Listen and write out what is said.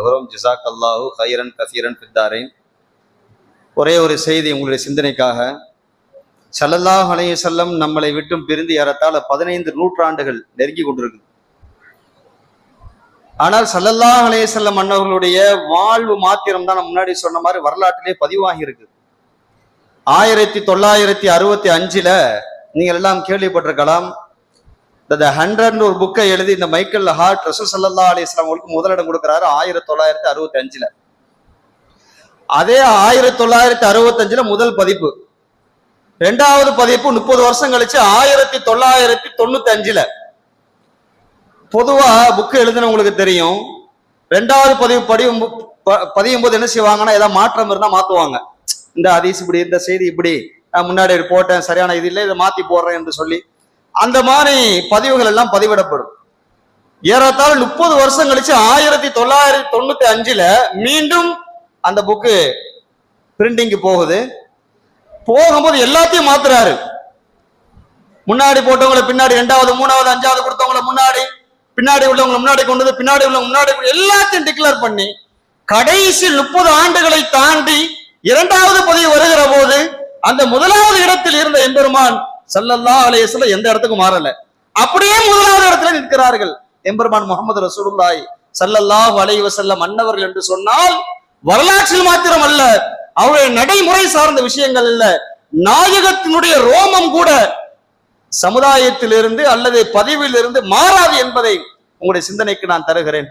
கொள்கிறோம் ஜிசாக் அல்லாஹு ஹைரன் கசீரன் பித்தாரேன் ஒரே ஒரு செய்தி உங்களுடைய சிந்தனைக்காக. சல்லல்லாஹ் அலைய செல்லம் நம்மளை விட்டும் பிரிந்து ஏறத்தாழ பதினைந்து நூற்றாண்டுகள் நெருங்கி கொண்டிருக்கு ஆனால் சல்லல்லாஹ் அலைய செல்லம் அன்னவர்களுடைய வாழ்வு மாத்திரம் தான் முன்னாடி சொன்ன மாதிரி வரலாற்றிலே பதிவாகி இருக்கு ஆயிரத்தி தொள்ளாயிரத்தி அறுபத்தி அஞ்சுல நீங்கள் எல்லாம் கேள்விப்பட்டிருக்கலாம். இந்த ஹண்ட்ரட்னு ஒரு புக்கை எழுதி இந்த மைக்கேல் ஹார்ட் ரசூல் சல்லா அலிஸ்லாம் அவங்களுக்கு முதலிடம் கொடுக்குறாரு ஆயிரத்தி தொள்ளாயிரத்தி அறுபத்தி அஞ்சுல அதே ஆயிரத்தி தொள்ளாயிரத்தி அறுபத்தஞ்சில் முதல் பதிப்பு. ரெண்டாவது பதிப்பு முப்பது வருஷம் கழிச்சு ஆயிரத்தி தொள்ளாயிரத்தி தொண்ணூத்தி அஞ்சுல பொதுவா புக்கு எழுதினவங்களுக்கு தெரியும். ரெண்டாவது பதிவு படியும் ப- பதியும் போது என்ன செய்வாங்கன்னா ஏதாவது மாற்றம் இருந்தா மாத்துவாங்க. இந்த ஹதீஸ் இப்படி இந்த செய்தி இப்படி நான் முன்னாடி போட்டேன் சரியான இது இல்லை இதை மாத்தி போடுறேன் என்று சொல்லி அந்த மாதிரி பதிவுகள் எல்லாம் பதிவிடப்படும். ஏறத்தாழ முப்பது வருஷம் கழிச்சு ஆயிரத்தி தொள்ளாயிரத்தி தொண்ணூத்தி அஞ்சுல மீண்டும் அந்த புக்கு பிரிண்டிங்க்கு போகுது. போகும்போது எல்லாத்தையும் மாத்துறாரு. முன்னாடி போட்டவங்களை பின்னாடி ரெண்டாவது மூணாவது அஞ்சாவது கொடுத்தவங்களை முன்னாடி பின்னாடி உள்ளவங்களை முன்னாடி கொண்டு வந்து பின்னாடி உள்ளவங்க முன்னாடி எல்லாத்தையும் டிக்ளேர் பண்ணி கடைசி முப்பது ஆண்டுகளை தாண்டி இரண்டாவது பதிவு வருகிற போது அந்த முதலாவது இடத்தில் இருந்த எம்பெருமான் சல்லல்லா அலைஹி எந்த இடத்துக்கும் மாறல. அப்படியே முதலாவது இடத்துல நிற்கிறார்கள். எம்பெருமான் முகமது ரசூலுல்லாய் சல்லல்லாஹ் அலைய வஸல்லம் மன்னவர்கள் என்று சொன்னால் வரலாற்றில் மாத்திரம் அல்ல அவருடைய நடைமுறை சார்ந்த விஷயங்கள் அல்ல நாயகத்தினுடைய ரோமம் கூட சமுதாயத்திலிருந்து அல்லது பதிவிலிருந்து மாறாது என்பதை உங்களுடைய சிந்தனைக்கு நான் தருகிறேன்.